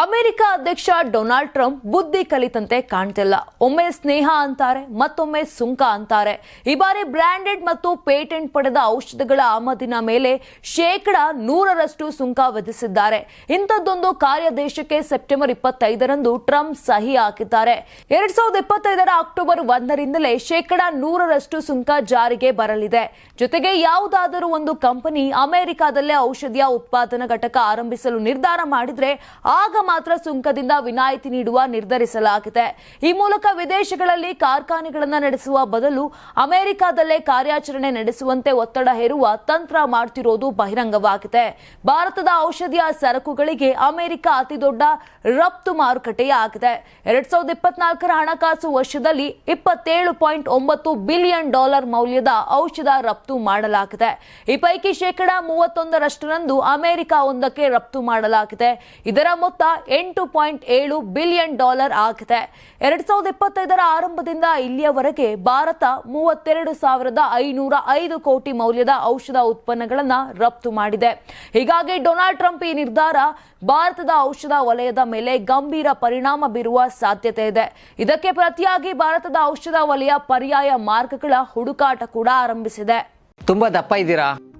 America ಅಧ್ಯಕ್ಷ Donald Trump ಬುದ್ಧಿ ಕಲಿತಂತೆ ಕಾಣ್ತಿಲ್ಲ. ಒಮ್ಮೆ ಸ್ನೇಹ ಅಂತಾರೆ, ಮತ್ತೊಮ್ಮೆ ಸುಂಕ ಅಂತಾರೆ. ಈ ಬಾರಿ ಬ್ರಾಂಡೆಡ್ ಮತ್ತು ಪೇಟೆಂಟ್ ಪಡೆದ ಔಷಧಗಳ ಆಮದಿನ ಮೇಲೆ ಶೇಕಡ ನೂರರಷ್ಟು ಸುಂಕ ವಿಧಿಸಿದ್ದಾರೆ. ಇಂಥದ್ದೊಂದು ಕಾರ್ಯಾದೇಶಕ್ಕೆ ಸೆಪ್ಟೆಂಬರ್ ಇಪ್ಪತ್ತೈದರಂದು ಟ್ರಂಪ್ ಸಹಿ ಹಾಕಿದ್ದಾರೆ. ಎರಡ್ ಸಾವಿರದ ಇಪ್ಪತ್ತೈದರ ಅಕ್ಟೋಬರ್ ಒಂದರಿಂದಲೇ ಶೇಕಡ ನೂರರಷ್ಟು ಸುಂಕ ಜಾರಿಗೆ ಬರಲಿದೆ. ಜೊತೆಗೆ ಯಾವುದಾದರೂ ಒಂದು ಕಂಪನಿ ಅಮೆರಿಕಾದಲ್ಲೇ ಔಷಧಿಯ ಉತ್ಪಾದನಾ ಘಟಕ ಆರಂಭಿಸಲು ನಿರ್ಧಾರ ಮಾಡಿದ್ರೆ ಆಗ ಮಾತ್ರ ಸುಂಕದಿಂದ ವಿನಾಯಿತಿ ನೀಡುವ ನಿರ್ಧರಿಸಲಾಗಿದೆ. ಈ ಮೂಲಕ ವಿದೇಶಗಳಲ್ಲಿ ಕಾರ್ಖಾನೆಗಳನ್ನು ನಡೆಸುವ ಬದಲು ಅಮೆರಿಕಾದಲ್ಲೇ ಕಾರ್ಯಾಚರಣೆ ನಡೆಸುವಂತೆ ಒತ್ತಡ ಹೇರುವ ತಂತ್ರ ಮಾಡ್ತಿರೋದು ಬಹಿರಂಗವಾಗಿದೆ. ಭಾರತದ ಔಷಧಿಯ ಸರಕುಗಳಿಗೆ ಅಮೆರಿಕ ಅತಿದೊಡ್ಡ ರಫ್ತು ಮಾರುಕಟ್ಟೆಯಾಗಿದೆ. ಎರಡ್ ಸಾವಿರದ ಇಪ್ಪತ್ನಾಲ್ಕರ ಹಣಕಾಸು ವರ್ಷದಲ್ಲಿ ಇಪ್ಪತ್ತೇಳು ಪಾಯಿಂಟ್ ಒಂಬತ್ತು ಬಿಲಿಯನ್ ಡಾಲರ್ ಮೌಲ್ಯದ ಔಷಧ ರಫ್ತು ಮಾಡಲಾಗಿದೆ. ಈ ಪೈಕಿ ಶೇಕಡ ಮೂವತ್ತೊಂದರಷ್ಟರಂದು ಅಮೆರಿಕ ಒಂದಕ್ಕೆ ರಫ್ತು ಮಾಡಲಾಗಿದೆ. ಇದರ ಮೊತ್ತ ಎಂಟು ಪಾಯಿಂಟ್ ಏಳು ಬಿಲಿಯನ್ ಡಾಲರ್ ಆಗಿದೆ. ಎರಡ್ ಸಾವಿರದ ಇಪ್ಪತ್ತೈದರ ಆರಂಭದಿಂದ ಇಲ್ಲಿಯವರೆಗೆ ಭಾರತ ಮೂವತ್ತೆರಡು ಸಾವಿರದ ಐನೂರ ಐದು ಕೋಟಿ ಮೌಲ್ಯದ ಔಷಧ ಉತ್ಪನ್ನಗಳನ್ನು ರಫ್ತು ಮಾಡಿದೆ. ಹೀಗಾಗಿ ಡೊನಾಲ್ಡ್ ಟ್ರಂಪ್ ಈ ನಿರ್ಧಾರ ಭಾರತದ ಔಷಧ ವಲಯದ ಮೇಲೆ ಗಂಭೀರ ಪರಿಣಾಮ ಬೀರುವ ಸಾಧ್ಯತೆ ಇದೆ. ಇದಕ್ಕೆ ಪ್ರತಿಯಾಗಿ ಭಾರತದ ಔಷಧ ವಲಯ ಪರ್ಯಾಯ ಮಾರ್ಗಗಳ ಹುಡುಕಾಟ ಕೂಡ ಆರಂಭಿಸಿದೆ. ತುಂಬಾ ದಪ್ಪ ಇದ್ದೀರಾ?